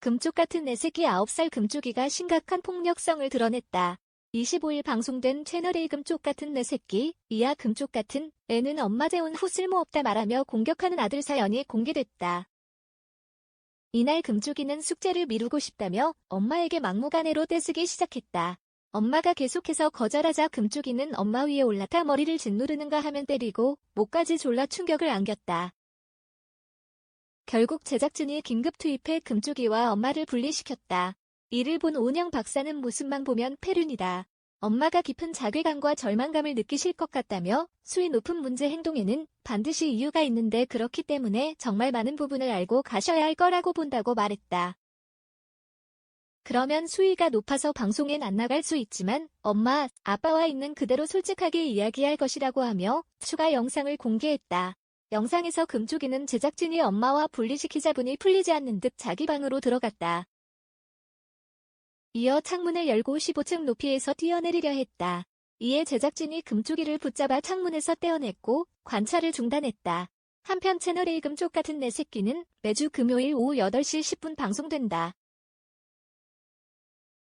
금쪽 같은 내 새끼 9살 금쪽이가 심각한 폭력성을 드러냈다. 25일 방송된 채널A 금쪽 같은 내 새끼, 이하 금쪽 같은 애는 엄마 재혼 후 쓸모없다 말하며 공격하는 아들 사연이 공개됐다. 이날 금쪽이는 숙제를 미루고 싶다며 엄마에게 막무가내로 떼쓰기 시작했다. 엄마가 계속해서 거절하자 금쪽이는 엄마 위에 올라타 머리를 짓누르는가 하면 때리고 목까지 졸라 충격을 안겼다. 결국 제작진이 긴급 투입해 금쪽이와 엄마를 분리시켰다. 이를 본 오은영 박사는 모습만 보면 패륜이다. 엄마가 깊은 자괴감과 절망감을 느끼실 것 같다며 수위 높은 문제 행동에는 반드시 이유가 있는데 그렇기 때문에 정말 많은 부분을 알고 가셔야 할 거라고 본다고 말했다. 그러면 수위가 높아서 방송엔 안 나갈 수 있지만 엄마, 아빠와 있는 그대로 솔직하게 이야기할 것이라고 하며 추가 영상을 공개했다. 영상에서 금쪽이는 제작진이 엄마와 분리시키자분이 풀리지 않는 듯 자기 방으로 들어갔다. 이어 창문을 열고 15층 높이에서 뛰어내리려 했다. 이에 제작진이 금쪽이를 붙잡아 창문에서 떼어냈고 관찰을 중단했다. 한편 채널A 금쪽 같은 내 새끼는 매주 금요일 오후 8시 10분 방송된다.